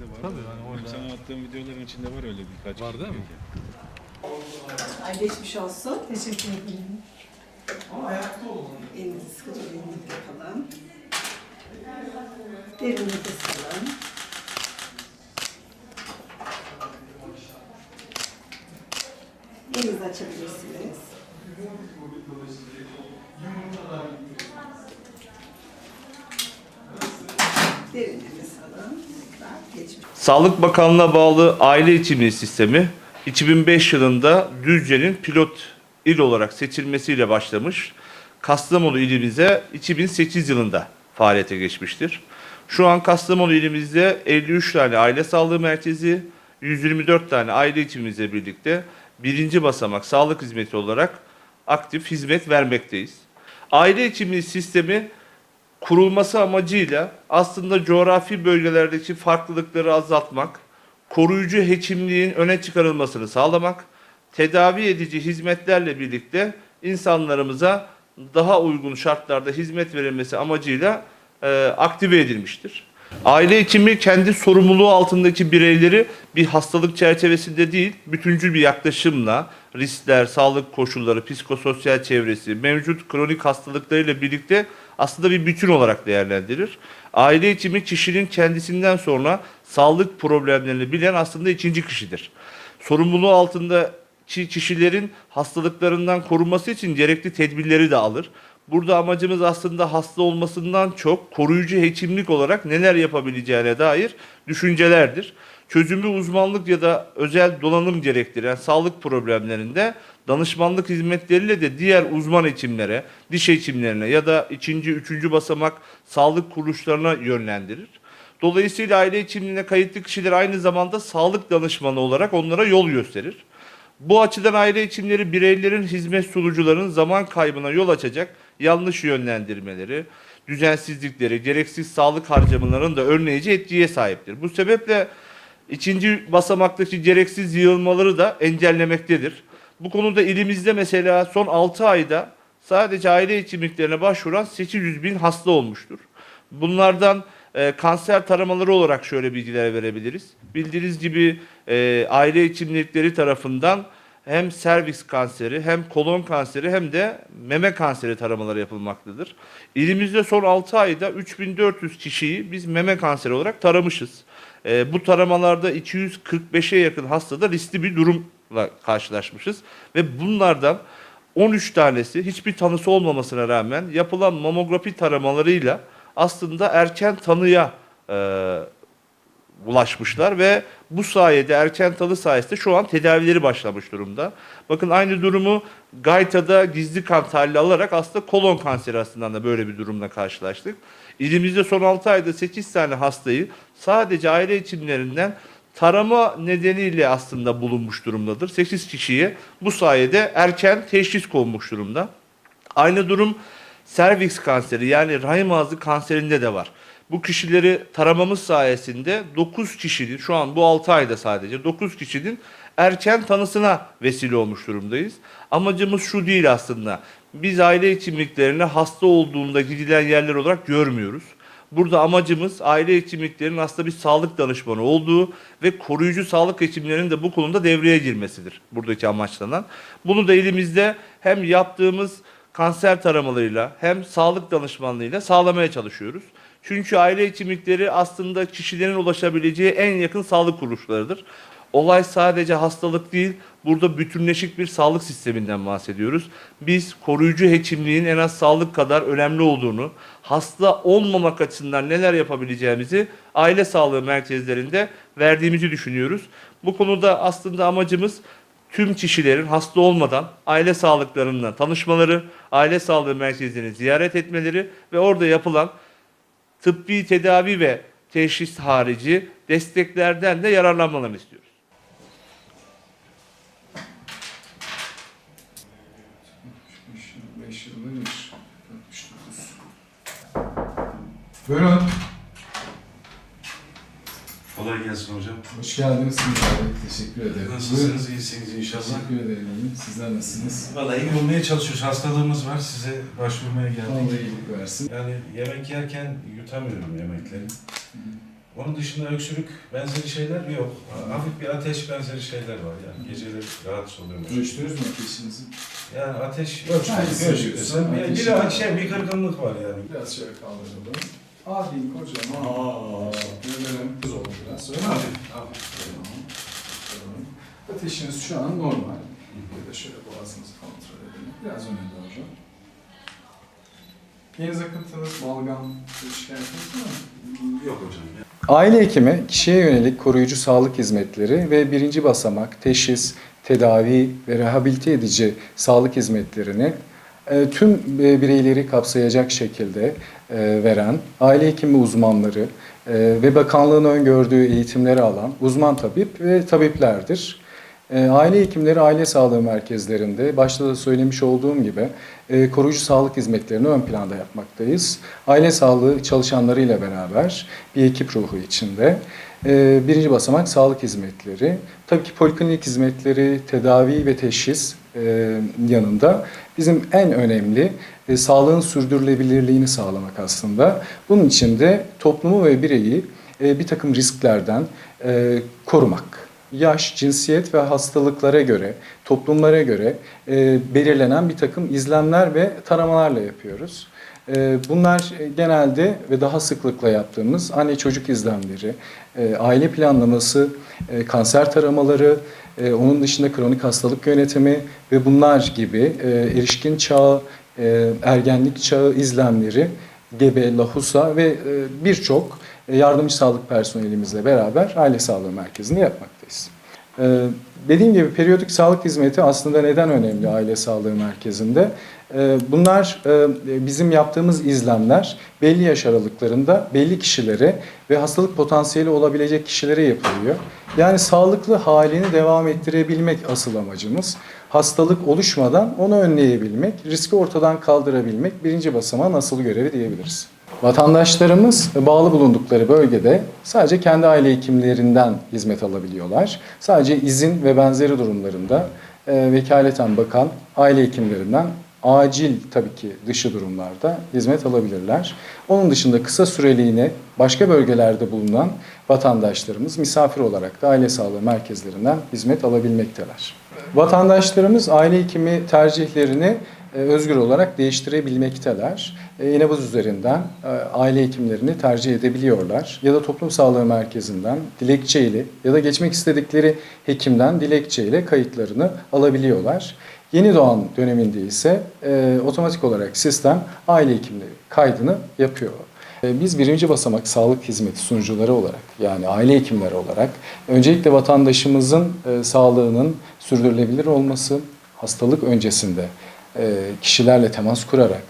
de var. Tabii, hani Benim orada- sana attığım videoların içinde var öyle birkaç Var değil mi? Ay geçmiş olsun. Teşekkür ederim. Elinizi sıkıca elinizi yapalım. Derin nefes alın. Elinizi açabilirsiniz. Derin nefes alın. Tekrar geçmiş. Sağlık Bakanlığı'na bağlı aile hekimliği sistemi 2005 yılında Düzce'nin pilot il olarak seçilmesiyle başlamış. Kastamonu ilimize 2008 yılında faaliyete geçmiştir. Şu an Kastamonu ilimizde 53 tane aile sağlığı merkezi, 124 tane aile hekimimizle birlikte birinci basamak sağlık hizmeti olarak aktif hizmet vermekteyiz. Aile hekimliği sistemi kurulması amacıyla aslında coğrafi bölgelerdeki farklılıkları azaltmak, koruyucu hekimliğin öne çıkarılmasını sağlamak, tedavi edici hizmetlerle birlikte insanlarımıza daha uygun şartlarda hizmet verilmesi amacıyla e, aktive edilmiştir. Aile hekimi kendi sorumluluğu altındaki bireyleri bir hastalık çerçevesinde değil, bütüncül bir yaklaşımla riskler, sağlık koşulları, psikososyal çevresi, mevcut kronik hastalıklarıyla birlikte aslında bir bütün olarak değerlendirir. Aile hekimi kişinin kendisinden sonra sağlık problemlerini bilen aslında ikinci kişidir. Sorumluluğu altındaki kişilerin hastalıklarından korunması için gerekli tedbirleri de alır. Burada amacımız aslında hasta olmasından çok koruyucu hekimlik olarak neler yapabileceğine dair düşüncelerdir. Çözümü uzmanlık ya da özel donanım gerektiren sağlık problemlerinde danışmanlık hizmetleriyle de diğer uzman hekimlere, diş hekimlerine ya da ikinci, üçüncü basamak sağlık kuruluşlarına yönlendirir. Dolayısıyla aile hekimliğine kayıtlı kişiler aynı zamanda sağlık danışmanı olarak onlara yol gösterir. Bu açıdan aile hekimleri bireylerin hizmet sunucularının zaman kaybına yol açacak yanlış yönlendirmeleri, düzensizlikleri, gereksiz sağlık harcamalarının da önleyici etkiye sahiptir. Bu sebeple ikinci basamaktaki gereksiz yığılmaları da engellemektedir. Bu konuda ilimizde mesela son 6 ayda sadece aile hekimliklerine başvuran 800 bin hasta olmuştur. Bunlardan e, kanser taramaları olarak şöyle bilgiler verebiliriz. Bildiğiniz gibi e, aile hekimlikleri tarafından hem serviks kanseri hem kolon kanseri hem de meme kanseri taramaları yapılmaktadır. İlimizde son 6 ayda 3400 kişiyi biz meme kanseri olarak taramışız. E, bu taramalarda 245'e yakın hastada riskli bir durumla karşılaşmışız. Ve bunlardan 13 tanesi hiçbir tanısı olmamasına rağmen yapılan mamografi taramalarıyla aslında erken tanıya e, ulaşmışlar ve bu sayede erken tanı sayesinde şu an tedavileri başlamış durumda. Bakın aynı durumu Gayta'da gizli kan tahlili alarak aslında kolon kanseri aslında da böyle bir durumla karşılaştık. İlimizde son 6 ayda 8 tane hastayı sadece aile hekimlerinden tarama nedeniyle aslında bulunmuş durumdadır. 8 kişiye bu sayede erken teşhis konmuş durumda. Aynı durum serviks kanseri yani rahim ağzı kanserinde de var. Bu kişileri taramamız sayesinde 9 kişinin şu an bu 6 ayda sadece 9 kişinin erken tanısına vesile olmuş durumdayız. Amacımız şu değil aslında. Biz aile hekimliklerini hasta olduğunda gidilen yerler olarak görmüyoruz. Burada amacımız aile hekimliklerinin aslında bir sağlık danışmanı olduğu ve koruyucu sağlık hekimlerinin de bu konuda devreye girmesidir buradaki amaçlanan. Bunu da elimizde hem yaptığımız kanser taramalarıyla hem sağlık danışmanlığıyla sağlamaya çalışıyoruz. Çünkü aile hekimlikleri aslında kişilerin ulaşabileceği en yakın sağlık kuruluşlarıdır. Olay sadece hastalık değil, burada bütünleşik bir sağlık sisteminden bahsediyoruz. Biz koruyucu hekimliğin en az sağlık kadar önemli olduğunu, hasta olmamak açısından neler yapabileceğimizi aile sağlığı merkezlerinde verdiğimizi düşünüyoruz. Bu konuda aslında amacımız tüm kişilerin hasta olmadan aile sağlıklarından tanışmaları, aile sağlığı merkezlerini ziyaret etmeleri ve orada yapılan tıbbi tedavi ve teşhis harici desteklerden de yararlanmalarını istiyoruz. Buyurun. Kolay gelsin hocam. Hoş geldiniz. Teşekkür ederim. Nasılsınız? İyisiniz inşallah. Teşekkür ederim. Sizler nasılsınız? Vallahi iyi olmaya çalışıyoruz. Hastalığımız var. Size başvurmaya Allah geldik. iyilik versin. Yani yemek yerken yutamıyorum yemekleri. Onun dışında öksürük benzeri şeyler yok. Hafif bir ateş benzeri şeyler var yani. Geceleri rahatsız oluyorum. Ölçtünüz mü ateşinizi? Yani ateş. Yani Ateşi bir var. şey, bir kırgınlık var yani. Biraz şöyle kaldıralım. Abin kocaman. Ederim. Kız oldu biraz sonra. Hafif. Tamam. Ateşiniz şu an normal. Bir de şöyle boğazınızı kontrol edelim. Biraz öne doğru. Geniz akıntınız, balgam, şikayetiniz var mı? Yok hocam. Aile hekimi kişiye yönelik koruyucu sağlık hizmetleri ve birinci basamak teşhis, tedavi ve rehabilite edici sağlık hizmetlerini tüm e, bireyleri kapsayacak şekilde e, veren aile hekimi uzmanları e, ve bakanlığın öngördüğü eğitimleri alan uzman tabip ve tabiplerdir. E, Aile hekimleri aile sağlığı merkezlerinde başta da söylemiş olduğum gibi e, koruyucu sağlık hizmetlerini ön planda yapmaktayız. Aile sağlığı çalışanlarıyla beraber bir ekip ruhu içinde e, birinci basamak sağlık hizmetleri, tabii ki poliklinik hizmetleri, tedavi ve teşhis e, yanında bizim en önemli e, sağlığın sürdürülebilirliğini sağlamak aslında. Bunun için de toplumu ve bireyi e, bir takım risklerden e, korumak yaş, cinsiyet ve hastalıklara göre, toplumlara göre e, belirlenen bir takım izlemler ve taramalarla yapıyoruz. E, bunlar e, genelde ve daha sıklıkla yaptığımız anne çocuk izlemleri, e, aile planlaması, e, kanser taramaları, e, onun dışında kronik hastalık yönetimi ve bunlar gibi e, erişkin çağı, e, ergenlik çağı izlemleri, gebe, lahusa ve e, birçok e, yardımcı sağlık personelimizle beraber aile sağlığı merkezinde yapmaktayız. Ee, Dediğim gibi periyodik sağlık hizmeti aslında neden önemli aile sağlığı merkezinde? Ee, Bunlar e, bizim yaptığımız izlemler belli yaş aralıklarında belli kişilere ve hastalık potansiyeli olabilecek kişilere yapılıyor. Yani sağlıklı halini devam ettirebilmek asıl amacımız. Hastalık oluşmadan onu önleyebilmek, riski ortadan kaldırabilmek birinci basamağın asıl görevi diyebiliriz. Vatandaşlarımız bağlı bulundukları bölgede sadece kendi aile hekimlerinden hizmet alabiliyorlar. Sadece izin ve benzeri durumlarında e, vekaleten bakan aile hekimlerinden acil tabii ki dışı durumlarda hizmet alabilirler. Onun dışında kısa süreliğine başka bölgelerde bulunan vatandaşlarımız misafir olarak da aile sağlığı merkezlerinden hizmet alabilmekteler. Vatandaşlarımız aile hekimi tercihlerini özgür olarak değiştirebilmekteler. E, bu üzerinden e, aile hekimlerini tercih edebiliyorlar. Ya da toplum sağlığı merkezinden dilekçeyle ya da geçmek istedikleri hekimden dilekçeyle kayıtlarını alabiliyorlar. Yeni doğan döneminde ise e, otomatik olarak sistem aile hekimleri kaydını yapıyor. E, Biz birinci basamak sağlık hizmeti sunucuları olarak yani aile hekimleri olarak öncelikle vatandaşımızın e, sağlığının sürdürülebilir olması, hastalık öncesinde e, kişilerle temas kurarak,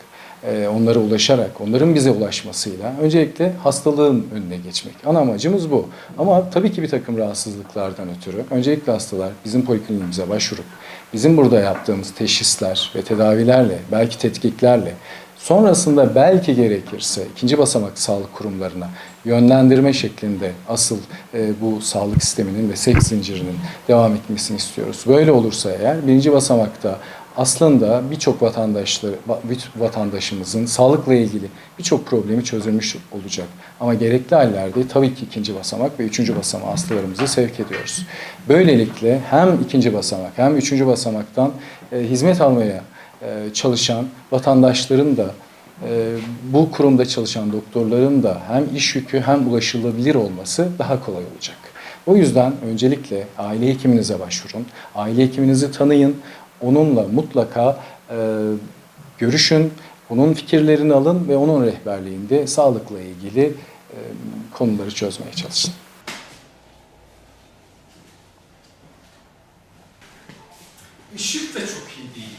e, onlara ulaşarak, onların bize ulaşmasıyla öncelikle hastalığın önüne geçmek. Ana amacımız bu. Ama tabii ki bir takım rahatsızlıklardan ötürü öncelikle hastalar bizim polikliniğimize başvurup bizim burada yaptığımız teşhisler ve tedavilerle, belki tetkiklerle Sonrasında belki gerekirse ikinci basamak sağlık kurumlarına yönlendirme şeklinde asıl e, bu sağlık sisteminin ve seks zincirinin devam etmesini istiyoruz. Böyle olursa eğer birinci basamakta aslında birçok vatandaşları, vatandaşımızın sağlıkla ilgili birçok problemi çözülmüş olacak. Ama gerekli hallerde tabii ki ikinci basamak ve üçüncü basamağa hastalarımızı sevk ediyoruz. Böylelikle hem ikinci basamak hem üçüncü basamaktan e, hizmet almaya e, çalışan vatandaşların da e, bu kurumda çalışan doktorların da hem iş yükü hem ulaşılabilir olması daha kolay olacak. O yüzden öncelikle aile hekiminize başvurun. Aile hekiminizi tanıyın. Onunla mutlaka e, görüşün. Onun fikirlerini alın ve onun rehberliğinde sağlıkla ilgili e, konuları çözmeye çalışın. Işık da çok iyi değil.